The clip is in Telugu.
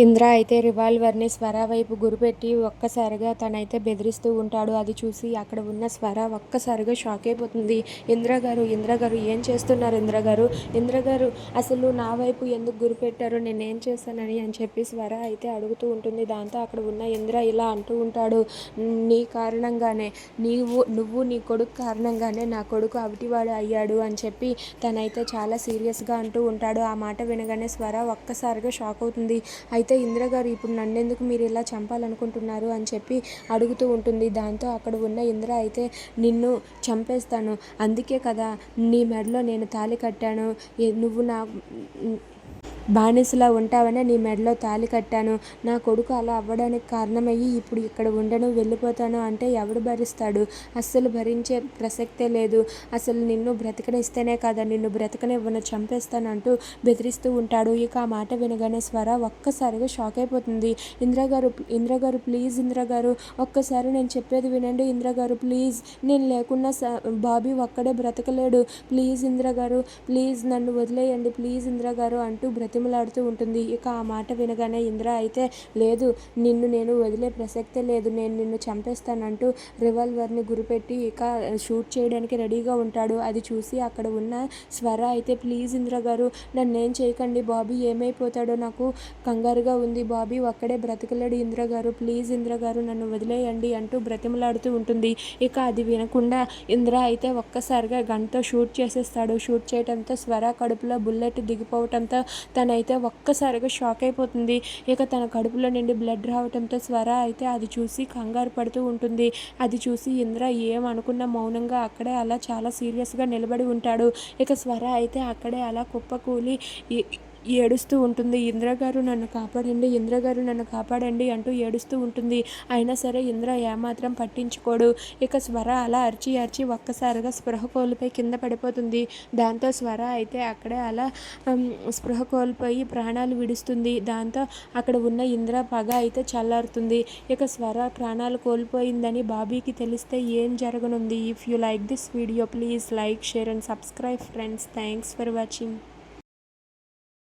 ఇంద్ర అయితే రివాల్వర్ని స్వర వైపు గురిపెట్టి ఒక్కసారిగా తనైతే బెదిరిస్తూ ఉంటాడు. అది చూసి అక్కడ ఉన్న స్వర ఒక్కసారిగా షాక్ అయిపోతుంది. ఇంద్ర గారు ఇంద్ర గారు ఏం చేస్తున్నారు ఇంద్ర గారు? ఇంద్ర గారు అసలు నా వైపు ఎందుకు గురిపెట్టారు? నేనేం చేశానని అని చెప్పి స్వర అయితే అడుగుతూ ఉంటుంది. దాంతో అక్కడ ఉన్న ఇంద్ర ఇలా అంటూ ఉంటాడు. నీ కారణంగానే నీవు నువ్వు నీ కొడుకు కారణంగానే నా కొడుకు అవిటివాడు అయ్యాడు అని చెప్పి తనైతే చాలా సీరియస్గా అంటూ ఉంటాడు. ఆ మాట వినగానే స్వర ఒక్కసారిగా షాక్ అవుతుంది. అయితే ఇందిర గారు ఇప్పుడు నన్నెందుకు మీరు ఇలా చంపాలనుకుంటున్నారు అని చెప్పి అడుగుతూ ఉంటుంది. దాంతో అక్కడ ఉన్న ఇంద్ర అయితే నిన్ను చంపేస్తాను. అందుకే కదా నీ మెడలో నేను తాళి కట్టాను. నువ్వు నా బానిసలా ఉంటావనే నీ మెడలో తాళి కట్టాను. నా కొడుకు అలా అవ్వడానికి కారణమయ్యి ఇప్పుడు ఇక్కడ ఉండను వెళ్ళిపోతాను అంటే ఎవడు భరిస్తాడు? అస్సలు భరించే ప్రసక్తే లేదు. అసలు నిన్ను బ్రతకనిస్తేనే కదా? నిన్ను బ్రతకనివ్వను చంపేస్తాను అంటూ బెదిరిస్తూ ఉంటాడు. ఇక ఆ మాట వినగానే స్వర ఒక్కసారిగా షాక్ అయిపోతుంది. ఇంద్రగారు ఇంద్రగారు ప్లీజ్ ఇంద్రగారు ఒక్కసారి నేను చెప్పేది వినండి ఇంద్రగారు ప్లీజ్. నేను లేకున్నా స- బాబీ ఒక్కడే బ్రతకలేడు. ప్లీజ్ ఇంద్రగారు ప్లీజ్ నన్ను వదిలేయండి ప్లీజ్ ఇంద్రగారు అంటూ అంటూ బ్రతిమలాడుతూ ఉంటుంది. ఇక ఆ మాట వినగానే ఇంద్ర అయితే లేదు నిన్ను నేను వదిలే ప్రసక్తే లేదు. నేను నిన్ను చంపేస్తానంటూ రివాల్వర్ని గురిపెట్టి ఇక షూట్ చేయడానికి రెడీగా ఉంటాడు. అది చూసి అక్కడ ఉన్న స్వర అయితే ప్లీజ్ ఇంద్ర గారు నన్నేం చేయకండి. బాబీ ఏమైపోతాడో నాకు కంగారుగా ఉంది. బాబీ ఒక్కడే బ్రతకలేడు ఇంద్ర గారు. ప్లీజ్ ఇంద్ర గారు నన్ను వదిలేయండి అంటూ బ్రతిమలాడుతూ ఉంటుంది. ఇక అది వినకుండా ఇంద్ర అయితే ఒక్కసారిగా గన్తో షూట్ చేసేస్తాడు. షూట్ చేయడంతో స్వర కడుపులో బుల్లెట్ దిగిపోవటంతో తనైతే ఒక్కసారిగా షాక్ అయిపోతుంది. ఇక తన కడుపులో నుండి బ్లడ్ రావటంతో స్వర అయితే అది చూసి కంగారు పడుతూ ఉంటుంది. అది చూసి ఇంద్ర ఏమనుకున్న మౌనంగా అక్కడే అలా చాలా సీరియస్గా నిలబడి ఉంటాడు. ఇక స్వర అయితే అక్కడే అలా కుప్పకూలి ఏడుస్తూ ఉంటుంది ఇంద్రగారు నన్ను కాపాడండి ఇంద్రగారు నన్ను కాపాడండి అంటూ ఏడుస్తూ ఉంటుంది. అయినా సరే ఇంద్ర ఏమాత్రం పట్టించుకోడు. ఇక స్వర అలా అరిచి అరిచి ఒక్కసారిగా స్పృహ కోల్పోయి కింద పడిపోతుంది. దాంతో స్వర అయితే అక్కడే అలా స్పృహ కోల్పోయి ప్రాణాలు విడుస్తుంది. దాంతో అక్కడ ఉన్న ఇంద్ర పగ అయితే చల్లారుతుంది. ఇక స్వర ప్రాణాలు కోల్పోయిందని బాబీకి తెలిస్తే ఏం జరగనుంది? If you like this video please like share and subscribe friends thanks for watching